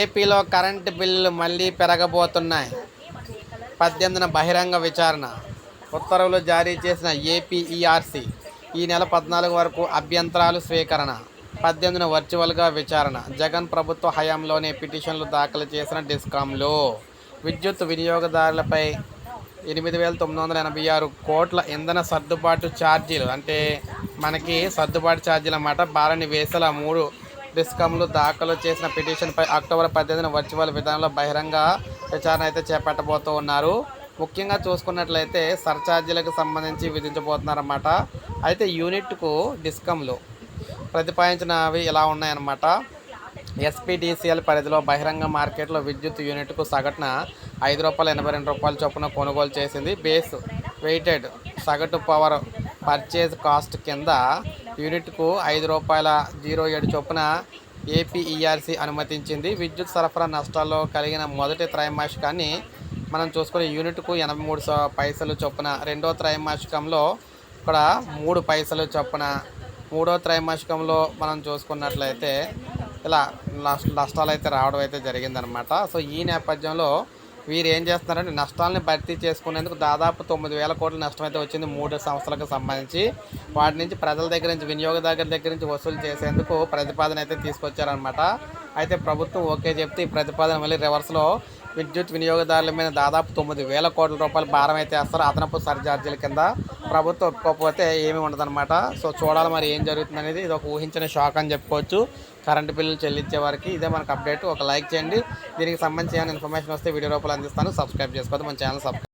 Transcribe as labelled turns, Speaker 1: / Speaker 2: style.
Speaker 1: ఏపీలో కరెంటు బిల్లులు మళ్ళీ పెరగబోతున్నాయి. పద్దెనిమిదిన బహిరంగ విచారణ. ఉత్తర్వులు జారీ చేసిన ఏపీఈఆర్సీ ఈ నెల పద్నాలుగు వరకు అభ్యంతరాలు స్వీకరణ. పద్దెనిమిదిన వర్చువల్గా విచారణ. జగన్ ప్రభుత్వ హయాంలోనే పిటిషన్లు దాఖలు చేసిన డిస్కామ్లు విద్యుత్ వినియోగదారులపై ఎనిమిది వేల తొమ్మిది వందల ఎనభై ఆరు కోట్ల ఇంధన సర్దుబాటు ఛార్జీలు. అంటే మనకి సర్దుబాటు ఛార్జీలు అన్నమాట బారని వేసల మూడు డిస్కంలు దాఖలు చేసిన పిటిషన్పై అక్టోబర్ పద్దెనిమిదిన వర్చువల్ విధానంలో బహిరంగ విచారణ అయితే చేపట్టబోతూ ఉన్నారు. ముఖ్యంగా చూసుకున్నట్లయితే సర్ఛార్జీలకు సంబంధించి విధించబోతున్నారన్నమాట. అయితే యూనిట్కు డిస్కంలు ప్రతిపాదించినవి ఇలా ఉన్నాయన్నమాట. ఎస్పీడీసీఎల్ పరిధిలో బహిరంగ మార్కెట్లో విద్యుత్ యూనిట్కు సగటున ఐదు రూపాయల ఎనభై రెండు రూపాయల చొప్పున కొనుగోలు చేసింది. బేస్ వెయిటెడ్ సగటు పవర్ పర్చేజ్ కాస్ట్ కింద యూనిట్కు ఐదు రూపాయల జీరో ఏడు చొప్పున ఏపీఈఆర్సీ అనుమతించింది. విద్యుత్ సరఫరా నష్టాల్లో కలిగిన మొదటి త్రైమాసికాన్ని మనం చూసుకునే యూనిట్కు ఎనభై మూడు పైసలు చొప్పున రెండో త్రైమాసికంలో ఇక్కడ మూడు పైసలు చొప్పున మూడో త్రైమాసికంలో మనం చూసుకున్నట్లయితే ఇలా నష్ట నష్టాలు అయితే రావడం అయితే జరిగిందనమాట సో ఈ నేపథ్యంలో వీరు ఏం చేస్తున్నారంటే నష్టాలని భర్తీ చేసుకునేందుకు దాదాపు తొమ్మిది వేల కోట్ల నష్టం అయితే వచ్చింది మూడు సంవత్సరాలకు సంబంధించి. వాటి నుంచి ప్రజల దగ్గర నుంచి వినియోగదారుల దగ్గర నుంచి వసూలు చేసేందుకు ప్రతిపాదన అయితే తీసుకొచ్చారనమాట అయితే ప్రభుత్వం ఓకే చెప్తే ఈ ప్రతిపాదన మళ్ళీ రివర్స్లో విద్యుత్ వినియోగదారుల మీద దాదాపు తొమ్మిది వేల కోట్ల రూపాయల భారం అయితే వేస్తారు. అదనపు సర్ఛార్జీల కింద ప్రభుత్వం ఒప్పుకోకపోతే ఏమీ ఉండదన్నమాట. సో చూడాలి మరి ఏం జరుగుతుంది అనేది. ఇది ఒక ఊహించిన షాక్ అని చెప్పుకోవచ్చు. కరెంటు బిల్లులు చెల్లించే వారికి ఇదే మనకు అప్డేట్. ఒక లైక్ చేయండి. దీనికి సంబంధించి ఏమైనా ఇన్ఫర్మేషన్ వస్తే వీడియో రూపాయలు అందిస్తాను. సబ్స్క్రైబ్ చేసుకోవద్దు. మన ఛానల్ సబ్స్క్రైబ్